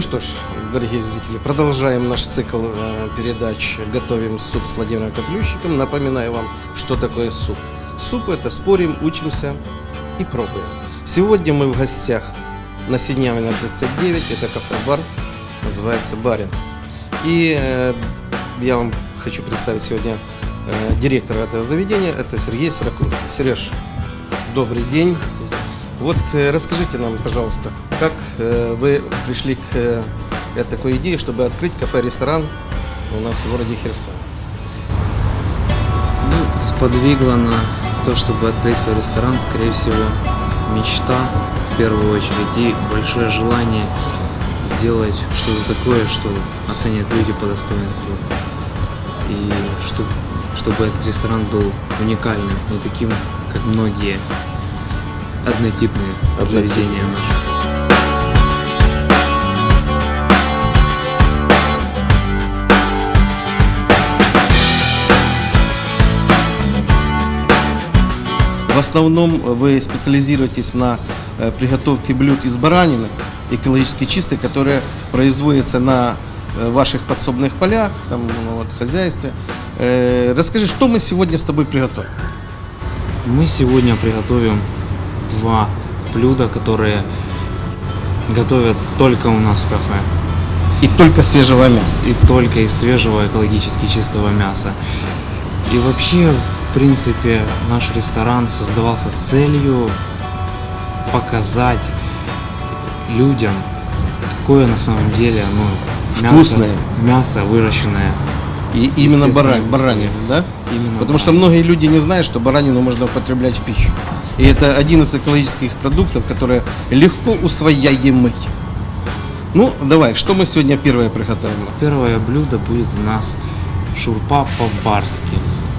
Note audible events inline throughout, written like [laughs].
Ну что ж, дорогие зрители, продолжаем наш цикл э, передач «Готовим суп с Владимиром Котлющиком». Напоминаю вам, что такое суп. Суп – это спорим, учимся и пробуем. Сегодня мы в гостях на Синявина 39, это кафе-бар, называется «Барин». И э, я вам хочу представить сегодня э, директора этого заведения, это Сергей Сорокунский. Сереж, добрый день. Вот э, расскажите нам, пожалуйста, как э, вы пришли к э, такой идее, чтобы открыть кафе-ресторан у нас в городе Херсон? Ну, сподвигло на то, чтобы открыть свой ресторан, скорее всего, мечта в первую очередь и большое желание сделать что-то такое, что оценят люди по достоинству. И чтобы, чтобы этот ресторан был уникальным, не таким, как многие однотипные Однотипные. заведения наши. В основном вы специализируетесь на э, приготовке блюд из баранины, экологически чистой, которые производятся на э, ваших подсобных полях, там, ну, вот, хозяйстве. Э, Расскажи, что мы сегодня с тобой приготовим? Мы сегодня приготовим два блюда, которые готовят только у нас в кафе. И только свежего мяса. и только из свежего экологически чистого мяса. И вообще, в принципе, наш ресторан создавался с целью показать людям, какое на самом деле оно Вкусное. мясо, мясо выращенное. И именно Естественно, баран, баранина, да? Именно Потому что баранина. многие люди не знают, что баранину можно употреблять в пищу. И это один из экологических продуктов, которые легко усвояемы. Ну, давай, что мы сегодня первое приготовим? Первое блюдо будет у нас шурпа по-барски.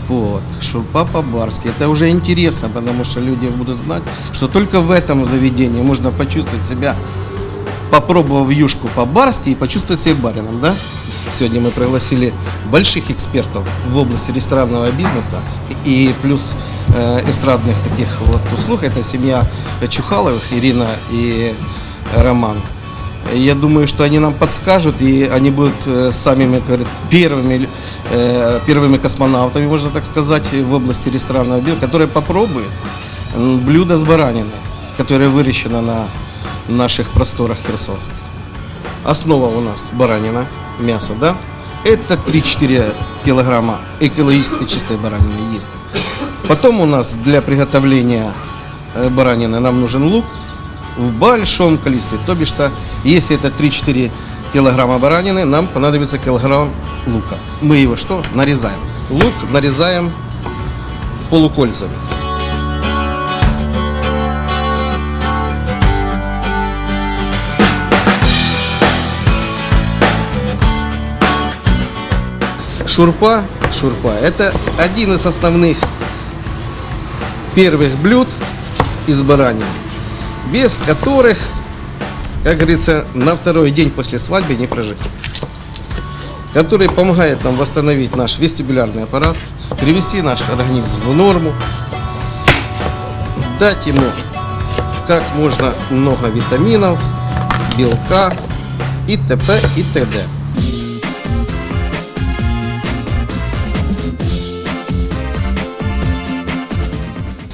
Вот, шурпа по-барски. Это уже интересно, потому что люди будут знать, что только в этом заведении можно почувствовать себя, попробовав юшку по-барски и почувствовать себя барином, да? Сегодня мы пригласили больших экспертов в области ресторанного бизнеса и плюс э, эстрадных таких вот услуг. Это семья Чухаловых, Ирина и Роман. Я думаю, что они нам подскажут, и они будут э, самыми как говорят, первыми, э, первыми космонавтами, можно так сказать, в области ресторанного бизнеса, которые попробуют блюдо с бараниной, которое выращено на наших просторах херсонских. Основа у нас баранина, мясо, да? Это 3-4 килограмма экологически чистой баранины есть. Потом у нас для приготовления э, баранины нам нужен лук в большом количестве. То бишь, что если это 3-4 килограмма баранины, нам понадобится килограмм лука. Мы его что? Нарезаем. Лук нарезаем полукольцами. Шурпа, шурпа, это один из основных первых блюд из баранины, без которых, как говорится, на второй день после свадьбы не прожить. Который помогает нам восстановить наш вестибулярный аппарат, привести наш организм в норму, дать ему как можно много витаминов, белка и т.п. и т.д.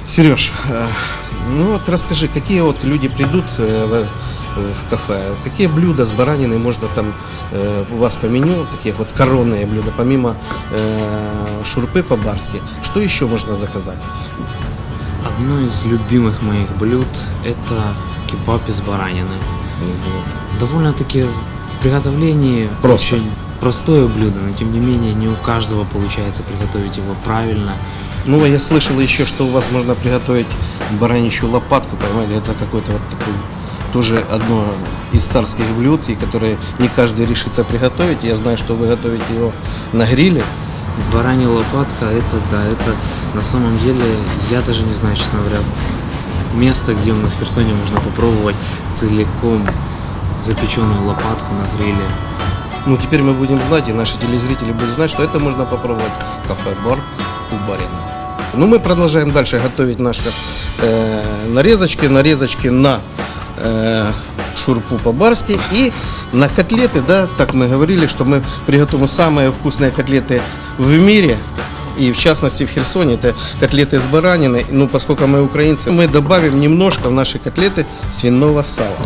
Сереж, э, ну вот расскажи, какие вот люди придут э, в, в кафе, какие блюда с бараниной можно там э, у вас по меню, такие вот коронные блюда, помимо шурпы по-барски, что еще можно заказать? Одно из любимых моих блюд – это кебаб из баранины. Вот. Довольно-таки в приготовлении Просто. очень простое блюдо, но тем не менее не у каждого получается приготовить его правильно. Ну, я слышал еще, что у вас можно приготовить бараничью лопатку, понимаете, это какой-то вот такой тоже одно из царских блюд, и которое не каждый решится приготовить. Я знаю, что вы готовите его на гриле. Баранья лопатка, это да, это на самом деле, я даже не знаю, честно говоря, место, где у нас в Херсоне можно попробовать целиком запеченную лопатку на гриле. Ну, теперь мы будем знать, и наши телезрители будут знать, что это можно попробовать в кафе-бар у барина. Ну, мы продолжаем дальше готовить наши э, нарезочки, нарезочки на э, шурпу по-барски. И на котлеты, да, так мы говорили, что мы приготовим самые вкусные котлеты в мире. И в частности в Херсоне это котлеты с баранины. Ну, поскольку мы украинцы, мы добавим немножко в наши котлеты свиного сала.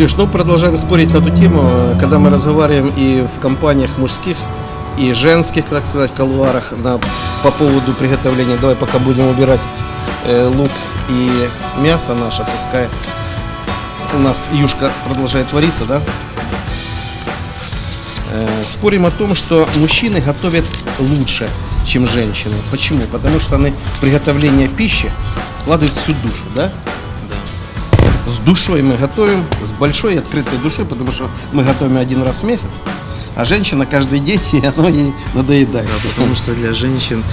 Сереж, ну продолжаем спорить на эту тему, когда мы разговариваем и в компаниях мужских, и женских, так сказать, колуарах на, по поводу приготовления. Давай пока будем убирать э, лук и мясо наше, пускай у нас юшка продолжает вариться, да? Э, спорим о том, что мужчины готовят лучше, чем женщины. Почему? Потому что они приготовление пищи вкладывают всю душу, да? С душой мы готовим, с большой открытой душой, потому что мы готовим один раз в месяц, а женщина каждый день, [laughs] и оно ей надоедает. Да, потому что для женщин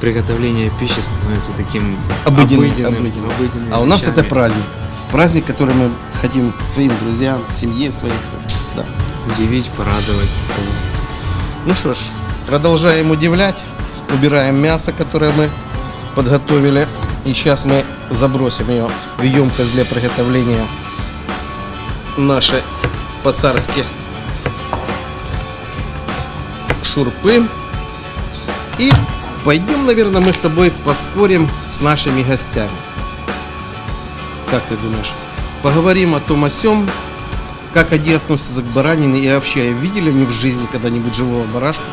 приготовление пищи становится таким обыденным, обыденным, обыденным. обыденными А у нас это вещами. праздник. Праздник, который мы хотим своим друзьям, семье своих. Да. Удивить, порадовать. Ну что ж, продолжаем удивлять. Убираем мясо, которое мы подготовили. И сейчас мы забросим ее в емкость для приготовления нашей по-царски шурпы. И пойдем, наверное, мы с тобой поспорим с нашими гостями. Как ты думаешь? Поговорим о том о сём, как они относятся к баранине и вообще видели они в жизни когда-нибудь живого барашка?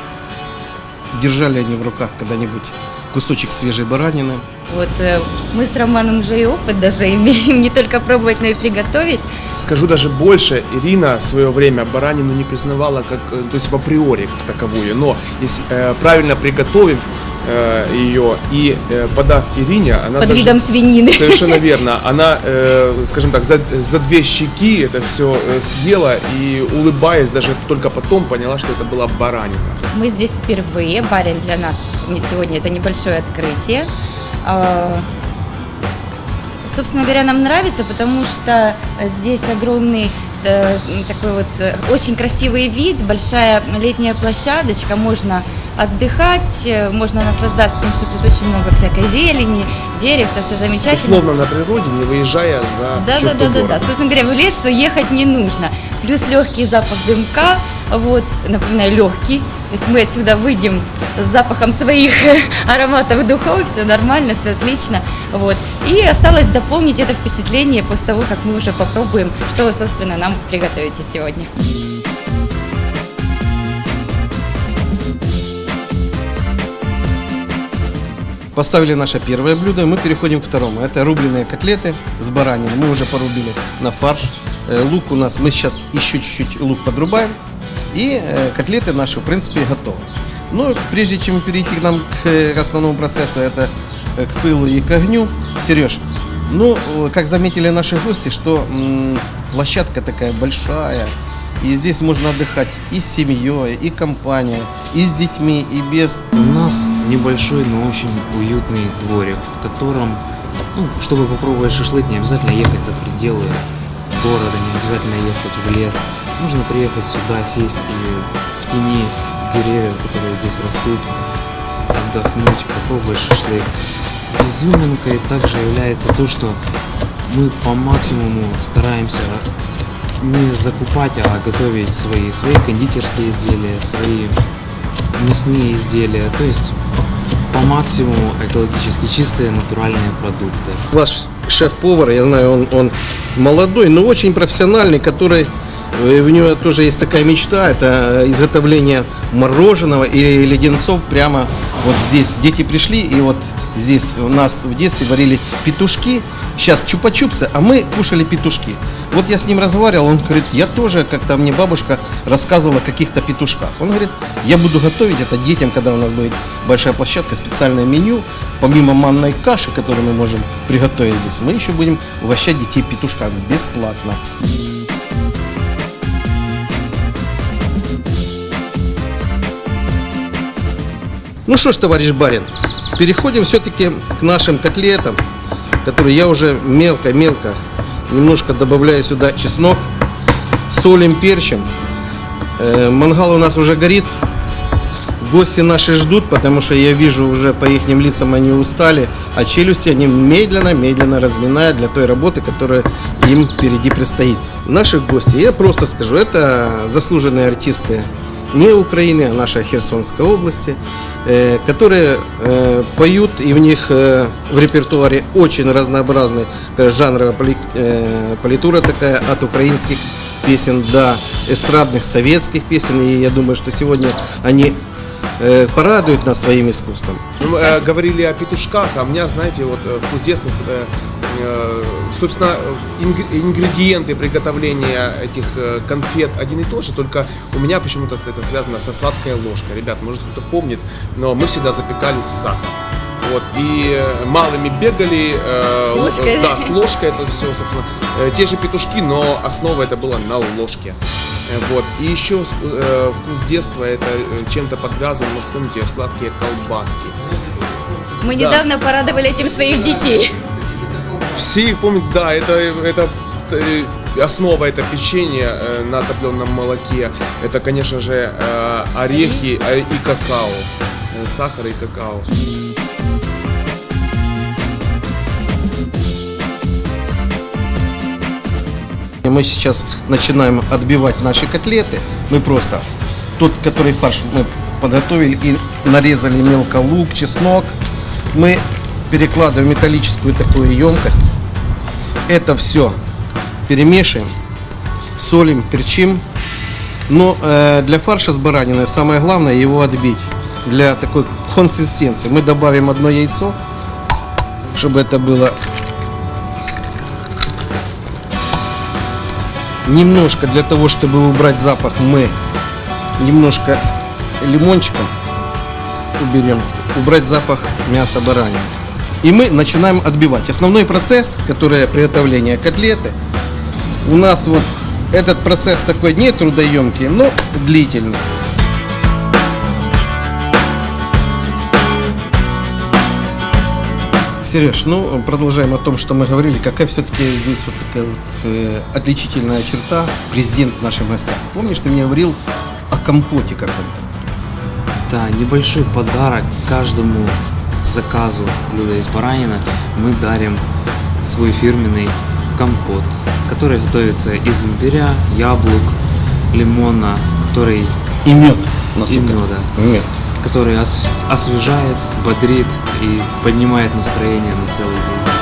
Держали они в руках когда-нибудь кусочек свежей баранины? Вот э, мы с Романом уже и опыт даже [laughs] имеем, не только пробовать, но и приготовить. Скажу даже больше, Ирина в свое время баранину не признавала как, э, то есть в априори как таковую, но если, э, правильно приготовив э, ее и э, подав Ирине, она Под даже- видом свинины. Совершенно [laughs] верно. Она, э, скажем так, за, за две щеки это все съела и, улыбаясь, даже только потом поняла, что это была баранина. Мы здесь впервые, барин для нас сегодня это небольшое открытие. А, Собственно говоря, нам нравится, потому что здесь огромный э, такой вот э, очень красивый вид, большая летняя площадочка, можно отдыхать, э, можно наслаждаться тем, что тут очень много всякой зелени, деревца, все замечательно. Условно на природе, не выезжая за Да, да, да, да, да. Собственно говоря, в лес ехать не нужно. Плюс легкий запах дымка, вот, напоминаю, легкий. То есть мы отсюда выйдем с запахом своих [laughs] ароматов духов, все нормально, все отлично. Вот. И осталось дополнить это впечатление после того, как мы уже попробуем, что вы, собственно, нам приготовите сегодня. Поставили наше первое блюдо, и мы переходим к второму. Это рубленые котлеты с бараниной. Мы уже порубили на фарш. Э, Лук у нас, мы сейчас еще чуть-чуть лук подрубаем. И э, котлеты наши, в принципе, готовы. Но прежде чем перейти к нам к э, основному процессу, это э, к пылу и к огню, Сереж, ну, как заметили наши гости, что м, площадка такая большая, и здесь можно отдыхать и с семьей, и компанией, и с детьми, и без. У нас небольшой, но очень уютный дворик, в котором, ну, чтобы попробовать шашлык, не обязательно ехать за пределы города, не обязательно ехать в лес. Нужно приехать сюда, сесть и в тени деревьев, которые здесь растут, отдохнуть, попробовать шашлык. Изюминкой также является то, что мы по максимуму стараемся не закупать, а готовить свои, свои кондитерские изделия, свои мясные изделия, то есть по максимуму экологически чистые натуральные продукты. Ваш шеф-повар, я знаю, он, он молодой, но очень профессиональный, который у него тоже есть такая мечта, это изготовление мороженого или леденцов прямо вот здесь. Дети пришли, и вот здесь у нас в детстве варили петушки, сейчас чупа-чупсы, а мы кушали петушки. Вот я с ним разговаривал, он говорит, я тоже, как-то мне бабушка рассказывала о каких-то петушках. Он говорит, я буду готовить это детям, когда у нас будет большая площадка, специальное меню. Помимо манной каши, которую мы можем приготовить здесь, мы еще будем угощать детей петушками бесплатно. Ну что ж, товарищ барин, переходим все-таки к нашим котлетам, которые я уже мелко-мелко немножко добавляю сюда чеснок, солим, перчим. Э, Мангал у нас уже горит. Гости наши ждут, потому что я вижу уже по их лицам они устали, а челюсти они медленно-медленно разминают для той работы, которая им впереди предстоит. Наши гости, я просто скажу, это заслуженные артисты не Украины, а нашей Херсонской области, э, которые э, поют, и у них э, в репертуаре очень разнообразный жанровая поли- политура такая от украинских песен до эстрадных советских песен. И я думаю, что сегодня они порадуют нас своим искусством. Мы э, говорили о петушках, а у меня, знаете, вот вкус детства, собственно, ингр- ингредиенты приготовления этих э, конфет один и тот же, только у меня почему-то это связано со сладкой ложкой. Ребят, может кто-то помнит, но мы всегда запекали с сахаром. Вот, и э, малыми бегали, э, С ложкой. да, с ложкой это все, собственно, э, те же петушки, но основа это была на ложке. Э, Вот. И еще э, вкус детства это э, чем-то подвязан, может помните, сладкие колбаски. Мы недавно порадовали этим своих детей. Все их помнят, да, это, это э, основа это печенье э, на топленом молоке. Это, конечно же, э, орехи э, и какао. Э, Сахар и какао. И Мы сейчас начинаем отбивать наши котлеты. Мы просто тот, который фарш мы подготовили и нарезали мелко лук, чеснок. Мы перекладываем металлическую такую емкость. Это все перемешиваем, солим, перчим. Но э, для фарша с бараниной самое главное его отбить для такой консистенции. Мы добавим одно яйцо, чтобы это было немножко для того, чтобы убрать запах, мы немножко лимончиком уберем, убрать запах мяса баранины. И мы начинаем отбивать. Основной процесс, который приготовления котлеты, у нас вот этот процесс такой не трудоемкий, но длительный. Сереж, ну продолжаем о том, что мы говорили. Какая все-таки здесь вот такая вот э, отличительная черта президент нашим гостям? Помнишь, ты мне говорил о компоте каком-то? Да, небольшой подарок каждому заказу блюда из баранина мы дарим свой фирменный компот, который готовится из имбиря, яблок, лимона, который И мед. и меда, Мед. который ос- освежает, бодрит и поднимает настроение на целый день.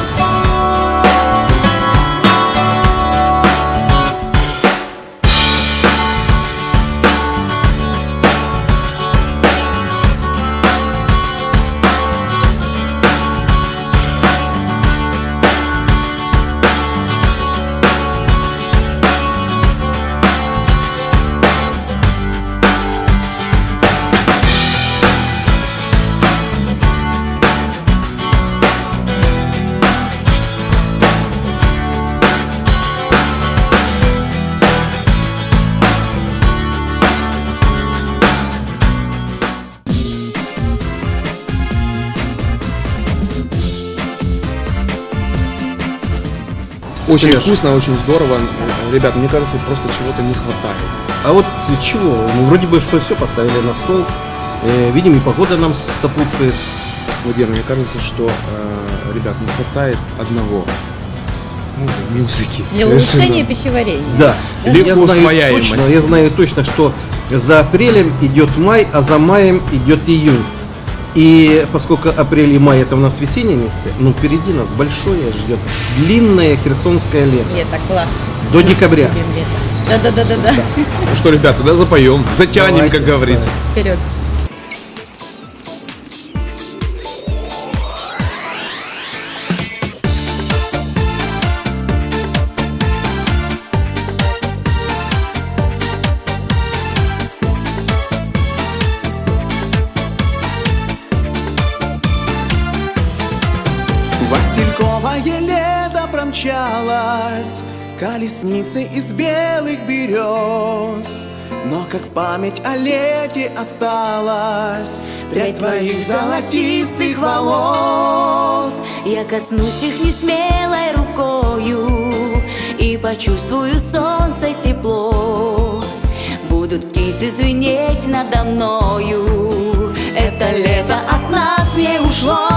Очень Сереж. вкусно, очень здорово. Ребят, мне кажется, просто чего-то не хватает. А вот чего? Ну, вроде бы что все поставили на стол. Э, видим, и погода нам сопутствует. Владимир, мне кажется, что, э, ребят, не хватает одного. Ну, музыки. Для Совершенно. улучшения пищеварения. Да, Легко я знаю точно, я знаю точно, что за апрелем идет май, а за маем идет июнь. И поскольку апрель и май это у нас весенние месяцы, ну впереди нас большое ждет длинное херсонское лето Лето, класс. до декабря. Да-да-да-да-да. Ну что, ребят, тогда запоем. Затянем, Давайте, как говорится. Вперед. Колесницей из белых берез. Но как память о лете осталась Прядь твоих золотистых волос. Я коснусь их не смелой рукою И почувствую солнце тепло. Будут птицы звенеть надо мною. Это лето от нас не ушло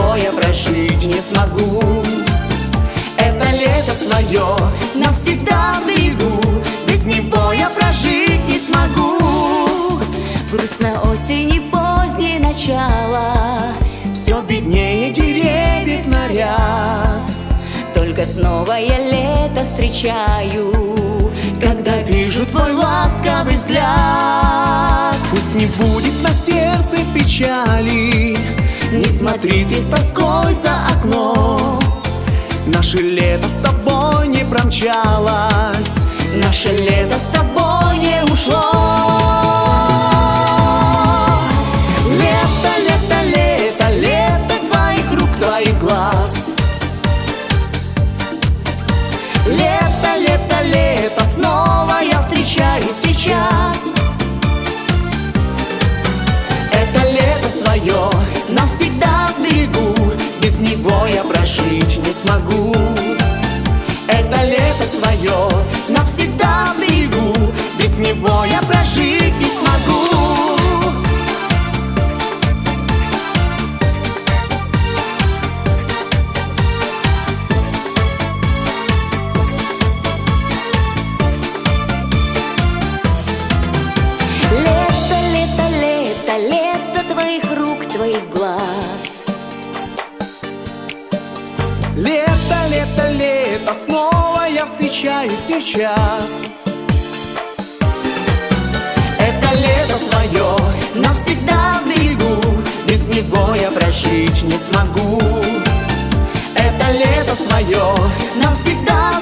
Него я прожить не смогу. Это лето свое навсегда сберегу Без него я прожить не смогу. Грустно осени позднее начало. Все беднее деревьев наряд. Только снова я лето встречаю Когда вижу твой ласковый взгляд. Пусть не будет на сердце печали Не смотри ты с тоской за окно Наше лето с тобой не промчалось. Наше лето прожить не Я прожить не смогу. Это лето свое навсегда